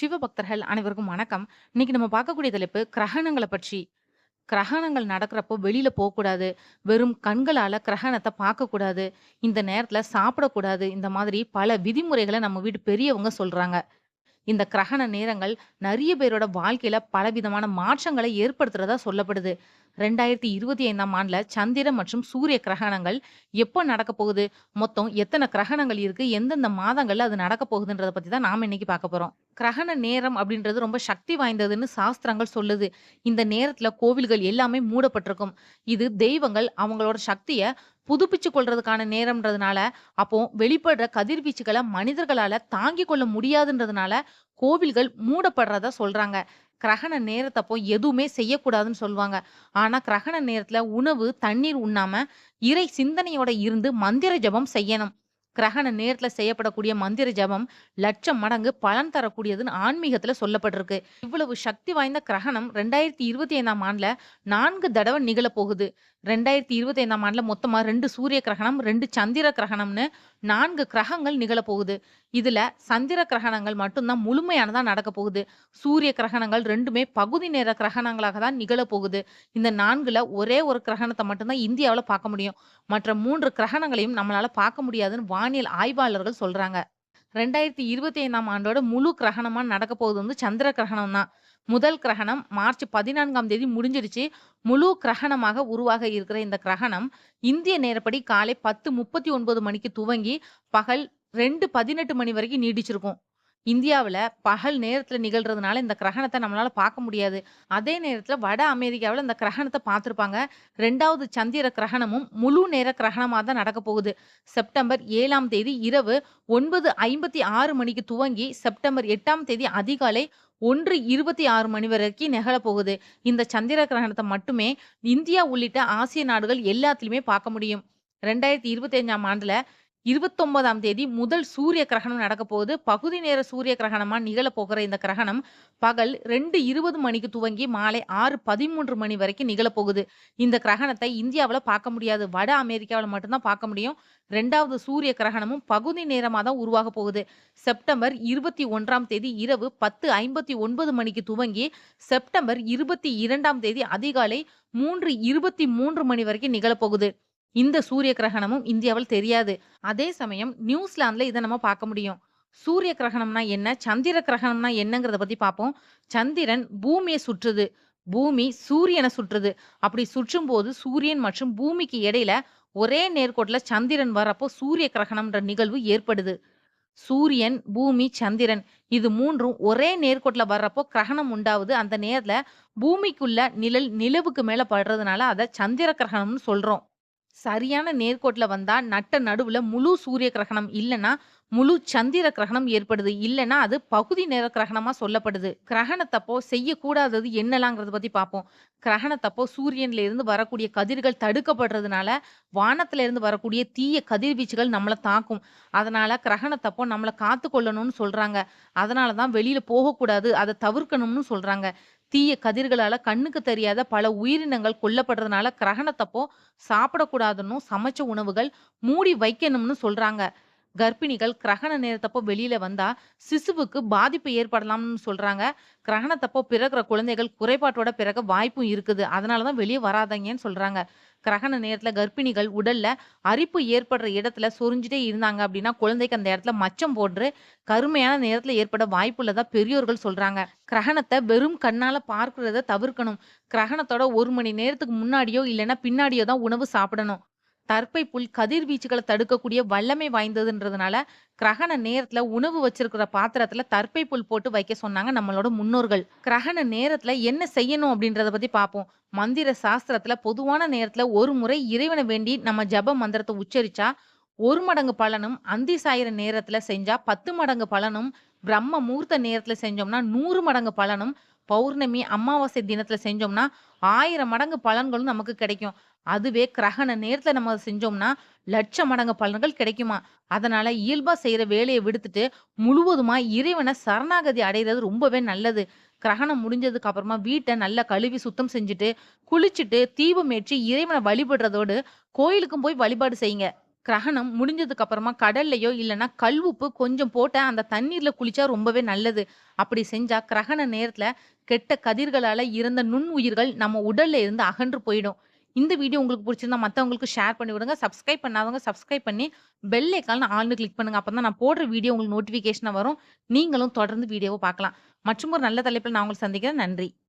சிவபக்தர்கள் அனைவருக்கும் வணக்கம். இன்னைக்கு நம்ம பார்க்கக்கூடிய தலைப்பு கிரகணங்களை பற்றி. கிரகணங்கள் நடக்கிறப்போ வெளியில போகக்கூடாது வெறும் கண்களால கிரகணத்தை பார்க்கக்கூடாது. இந்த நேரத்துல சாப்பிடக்கூடாது. இந்த மாதிரி பல விதிமுறைகளை நம்ம வீட்டு பெரியவங்க சொல்றாங்க. இந்த கிரகண நேரங்கள் நிறைய பேரோட வாழ்க்கையில பலவிதமான மாற்றங்களை ஏற்படுத்துறதா சொல்லப்படுது. 2025ஆம் ஆண்டுல சந்திர மற்றும் சூரிய கிரகணங்கள் எப்போ நடக்க போகுது? மொத்தம் எத்தனை கிரகணங்கள் இருக்கு? எந்தெந்த மாதங்கள்ல அது நடக்க போகுதுன்றத பத்தி தான் நாம இன்னைக்கு பார்க்க போறோம். கிரகண நேரம் அப்படின்றது ரொம்ப சக்தி வாய்ந்ததுன்னு சாஸ்திரங்கள் சொல்லுது. இந்த நேரத்துல கோவில்கள் எல்லாமே மூடப்பட்டிருக்கும். இது தெய்வங்கள் அவங்களோட சக்தியை புதுப்பிச்சு கொள்றதுக்கான நேரம்ன்றதுனால, அப்போ வெளிப்படுற கதிர்வீச்சுகளை மனிதர்களால தாங்கிக் கொள்ள முடியாதுன்றதுனால, கோவில்கள் மூடப்படுறதா சொல்றாங்க. கிரகண நேரத்தப்போ எதுவுமே செய்யக்கூடாதுன்னு சொல்லுவாங்க. ஆனா கிரகண நேரத்துல உணவு, தண்ணீர் உண்ணாம இறை சிந்தனையோட இருந்து மந்திர ஜெபம் செய்யணும். கிரகண நேரத்துல செய்யப்படக்கூடிய மந்திர ஜெபம் லட்சம் மடங்கு பலன் தரக்கூடியதுன்னு ஆன்மீகத்துல சொல்லப்பட்டிருக்கு. இவ்வளவு சக்தி வாய்ந்த கிரகணம் 2025ஆம் ஆண்டுல நான்கு தடவை நிகழப்போகுது ரெண்டாயிரத்தி இருபத்தி ஐந்தாம் ஆண்டுல மொத்தமா ரெண்டு சூரிய கிரகணம், ரெண்டு சந்திர கிரகணம்னு நான்கு கிரகங்கள் நிகழப்போகுது இதில் இதுல சந்திர கிரகணங்கள் மட்டும்தான் முழுமையானதாக நடக்க போகுது. சூரிய கிரகணங்கள் ரெண்டுமே பகுதி நேர கிரகணங்களாக தான் நிகழப்போகுது இந்த நான்கில் ஒரே ஒரு கிரகணத்தை மட்டும்தான் இந்தியாவில் பார்க்க முடியும். மற்ற மூன்று கிரகணங்களையும் நம்மளால பார்க்க முடியாதுன்னு வானியல் ஆய்வாளர்கள் ரெண்டாயிரத்தி இருபத்தி ஐந்தாம் ஆண்டோட முழு கிரகணமா நடக்கப் போகுது வந்து சந்திர கிரகணம் தான். முதல் கிரகணம் மார்ச் 14ஆம் தேதி முடிஞ்சிடுச்சு. முழு கிரகணமாக உருவாக இருக்கிற இந்த கிரகணம் இந்திய நேரப்படி காலை 10:39 மணிக்கு துவங்கி பகல் 2:18 மணி வரைக்கும் நீடிச்சிருக்கும். இந்தியாவில் பகல் நேரத்தில் நிகழ்கிறதுனால இந்த கிரகணத்தை நம்மளால் பார்க்க முடியாது. அதே நேரத்தில் வட அமெரிக்காவில் இந்த கிரகணத்தை பார்த்துருப்பாங்க ரெண்டாவது சந்திர கிரகணமும் முழு நேர கிரகணமாக தான் நடக்க போகுது. செப்டம்பர் ஏழாம் தேதி இரவு 9:56 மணிக்கு துவங்கி செப்டம்பர் எட்டாம் தேதி அதிகாலை 1:26 மணி வரைக்கும் நிகழப்போகுது இந்த சந்திர கிரகணத்தை மட்டுமே இந்தியா உள்ளிட்ட ஆசிய நாடுகள் எல்லாத்திலுமே பார்க்க முடியும். 2025ஆம் ஆண்டுல 29ஆம் தேதி முதல் சூரிய கிரகணம் நடக்க போகுது. பகுதி நேர சூரிய கிரகணமா நிகழ போகிற இந்த கிரகணம் பகல் 2:20 மணிக்கு துவங்கி மாலை 6:13 மணி வரைக்கும் நிகழப்போகுது இந்த கிரகணத்தை இந்தியாவில் பார்க்க முடியாது. வட அமெரிக்காவில் மட்டும்தான் பார்க்க முடியும். ரெண்டாவது சூரிய கிரகணமும் பகுதி நேரமாக தான் உருவாகப் போகுது. செப்டம்பர் 21ஆம் தேதி இரவு 10:59 மணிக்கு துவங்கி செப்டம்பர் 22ஆம் தேதி அதிகாலை 3:23 மணி வரைக்கும் நிகழப்போகுது இந்த சூரிய கிரகணமும் இந்தியாவில் தெரியாது. அதே சமயம் நியூசிலாந்துல இதை நம்ம பார்க்க முடியும். சூரிய கிரகணம்னா என்ன? சந்திர கிரகணம்னா என்னங்கிறத பத்தி பார்ப்போம். சந்திரன் பூமியை சுற்றுது. பூமி சூரியனை சுற்றுது. அப்படி சுற்றும் போது சூரியன் மற்றும் பூமிக்கு இடையில ஒரே நேர்கோட்டில் சந்திரன் வரப்போ சூரிய கிரகணம்ன்ற நிகழ்வு ஏற்படுது. சூரியன், பூமி, சந்திரன் இது மூன்றும் ஒரே நேர்கோட்டில் வர்றப்போ கிரகணம் உண்டாவுது. அந்த நேரத்தில் பூமிக்குள்ள நிழல் நிலவுக்கு மேலே படுறதுனால அதை சந்திர கிரகணம்னு சொல்றோம். சரியான நேர்கோட்டில் வந்தா நட்ட நடுவுல முழு சூரிய கிரகணம் இல்லைன்னா முழு சந்திர கிரகணம் ஏற்படுது. இல்லைன்னா அது பகுதி நேர கிரகணமா சொல்லப்படுது. கிரகணத்தப்போ செய்யக்கூடாதது என்னலாங்கிறத பத்தி பார்ப்போம். கிரகணத்தப்போ சூரியன்ல இருந்து வரக்கூடிய கதிர்கள் தடுக்கப்படுறதுனால, வானத்துல இருந்து வரக்கூடிய தீய கதிர்வீச்சுகள் நம்மளை தாக்கும். அதனால கிரகணத்தப்போ நம்மளை காத்து கொள்ளணும்னு சொல்றாங்க. அதனாலதான் வெளியில போகக்கூடாது. அதை தவிர்க்கணும்னு சொல்றாங்க. தீய கதிர்களால கண்ணுக்கு தெரியாத பல உயிரினங்கள் கொல்லப்படுறதுனால கிரகணத்தப்போ சாப்பிடக்கூடாதுன்னும், சமைச்ச உணவுகள் மூடி வைக்கணும்னு சொல்றாங்க. கர்ப்பிணிகள் கிரகண நேரத்தப்போ வெளியில வந்தா சிசுவுக்கு பாதிப்பு ஏற்படலாம்னு சொல்றாங்க. கிரகணத்தப்போ பிறக்கிற குழந்தைகள் குறைபாட்டோட பிறக வாய்ப்பும் இருக்குது. அதனாலதான் தான் வராதங்கன்னு சொல்றாங்க. கிரகண நேரத்துல கர்ப்பிணிகள் உடல்ல அரிப்பு ஏற்படுற இடத்துல சொரிஞ்சுட்டே இருந்தாங்க அப்படின்னா, குழந்தைக்கு அந்த இடத்துல மச்சம் போன்று கருமையான நேரத்துல ஏற்பட வாய்ப்புள்ளதா பெரியோர்கள் சொல்றாங்க. கிரகணத்தை வெறும் கண்ணால பார்க்கிறத தவிர்க்கணும். கிரகணத்தோட ஒரு மணி நேரத்துக்கு முன்னாடியோ இல்லைன்னா பின்னாடியோ தான் உணவு சாப்பிடணும். தற்பை புல் கதிர்வீச்சுகளை தடுக்கக்கூடிய வல்லமை வாய்ந்ததுன்றதுனால, கிரகண நேரத்துல உணவு வச்சிருக்கிற பாத்திரத்துல தற்பை புல் போட்டு வைக்க சொன்னாங்க நம்மளோட முன்னோர்கள். கிரகண நேரத்துல என்ன செய்யணும் அப்படின்றத பத்தி பார்ப்போம். மந்திர சாஸ்திரத்துல பொதுவான நேரத்துல ஒரு முறை இறைவனை வேண்டி நம்ம ஜெப மந்திரத்தை உச்சரிச்சா ஒரு மடங்கு பலனும், அந்தி சாயிற நேரத்துல செஞ்சா 10 மடங்கு பலனும், பிரம்ம முகூர்த்த நேரத்துல செஞ்சோம்னா நூறு மடங்கு பலனும், பௌர்ணமி, அமாவாசை தினத்தில் செஞ்சோம்னா ஆயிரம் மடங்கு பலன்களும் நமக்கு கிடைக்கும். அதுவே கிரகண நேரத்தில் நம்ம செஞ்சோம்னா, லட்ச மடங்கு பலன்கள் கிடைக்குமா அதனால இயல்பா செய்கிற வேலையை விடுத்துட்டு, முழுவதுமா இறைவனை சரணாகதி அடைகிறது ரொம்பவே நல்லது. கிரகணம் முடிஞ்சதுக்கு அப்புறமா வீட்டை நல்லா கழுவி சுத்தம் செஞ்சுட்டு, குளிச்சுட்டு, தீபம் ஏற்றி இறைவனை வழிபடுறதோடு, கோயிலுக்கும் போய் வழிபாடு செய்யுங்க. கிரகணம் முடிஞ்சதுக்கு அப்புறமா கடல்லையோ இல்லைன்னா கல் உப்பு கொஞ்சம் போட்ட அந்த தண்ணீர்ல குளிச்சா ரொம்பவே நல்லது. அப்படி செஞ்சா கிரகண நேரத்துல கெட்ட கதிர்களால இறந்த நுண்ணுயிர்கள் நம்ம உடல்ல இருந்து அகன்று போயிடும். இந்த வீடியோ உங்களுக்கு பிடிச்சிருந்தா மற்றவங்களுக்கு ஷேர் பண்ணி விடுங்க. சப்ஸ்கிரைப் பண்ணாதவங்க சப்ஸ்கிரைப் பண்ணி பெல் ஐகான் ஆள்னு கிளிக் பண்ணுங்க. அப்பதான் நான் போடுற வீடியோ உங்களுக்கு நோட்டிஃபிகேஷனா வரும். நீங்களும் தொடர்ந்து வீடியோவை பார்க்கலாம். மற்றும் ஒரு நல்ல தலைப்பில் நான் உங்களுக்கு சந்திக்கிறேன். நன்றி.